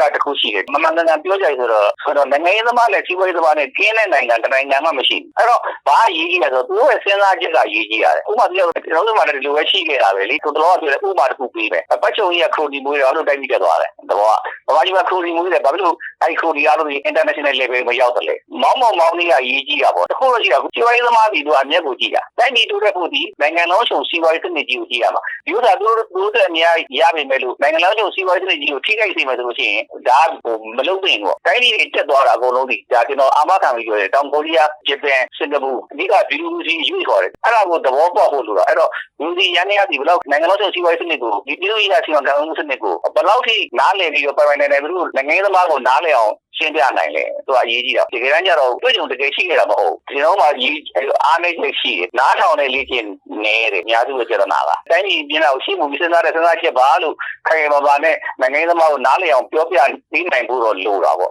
ကတခုရှိတယ်မမှန်ကန်ကန်ပြောကြရဆိုတော့ဆိုတော့နိုင်ငံရေးသမားနဲ့စီးပွားရေးသမားနဲ့ကင်းတဲ့နိုင်ငံတစ်နိုင်ငံမှမရှိဘူးအဲ့တော့ဘာအရေးကြီးလဲဆိုတော့သူတို့ရဲ့စဉ်းစားချက်ကရေးကြီးရတယ်ဥပမာပြောကျွန်တော်တို့မှလည်းဒီလိုပဲရှိခဲ့တာပဲလေသူတော်ကပြောတယ်ဥပမာတစ်ခုပေးမယ်ပတ်ချုံကြီးကခရိုနီမွေးတယ်အဲ့လိုတိုက်ပြီးတက်သွားတယ်တဘောကဘာကြီးကခရိုနီမွေးတယ်ဘာဖြစ်လို့အဲ့ခရိုနီအားလုံးဒီ international level မရောက်တယ်လေမောင်းမောင်းမောင်းလေးကရေးကြီးတာပေါ့တခုလို့ရှိတာစီးပွားရေးသမားတွေတို့အမျက်ကိုကြည့်တာတိုင်းပြည်တိုးတက်ဖို့ဒီနိုင်ငံလုံးချုံစီးပွားရေးစနစ်ကြီးကိုကြည့်ရမှာဒီဥစ္စာတို့တို့တဲ့အများကြီးရပါမယ်လို့နိုင်ငံလုံးချုံစီးပွားရေးစနစ်ကြီးကိုထိခိုက်စေမယ်ဆိုလို့ရှိရင်ဒါဟိုမလုပ်နိုင်ဘူးပေါ့တိုင်းပြည်တွေတက်သွားတာအကုန်လုံးဒီဒါကျွန်တော်အာမခံပြီးပြောတယ်တောင်ကိုရီးယားဂျပန်စင်ကာပူအဓိကဘီလူစီယူခေါ်တယ်အဲ့ဒါကိုသဘောပေါက်ဖို့လိုတာအဲ့တော့လူစီရန်နေရစီဘယ်လောက်နိုင်ငံလုံးချုံစီးပွားရေးစနစ်ကိုဒီပြည်သူ့ရေးစီမံကံမှုစနစ်ကိုဘယ်လောက်ထိနားလည်ပြီးတော့ပိုင်ပိုင်နိုင်နိုင်ပြီးတော့နိုင်ငံရေးသမားကိုနားလည်အောင် ရှင်းပြနိုင်လေသူကအရေးကြီးတာဒီကနေ့ကျတော့တွေ့ကြုံတကယ်ရှိနေတာမဟုတ်ဘူးဒီတော့မှကြီးအားနေချက်ရှိတယ်နားထောင်နေလေ့ကျင့်နေတယ်အများစုကကြရနာပါတိုင်းပြည်ပြည်တော်ရှိမှုစဉ်းစားတဲ့စဉ်းစားချက်ပါလို့ခိုင်ခိုင်မာမာနဲ့နိုင်ငံရေးသမားကိုနားလည်အောင်ပြောပြပေးနိုင်ဖို့တော့လိုတာပေါ့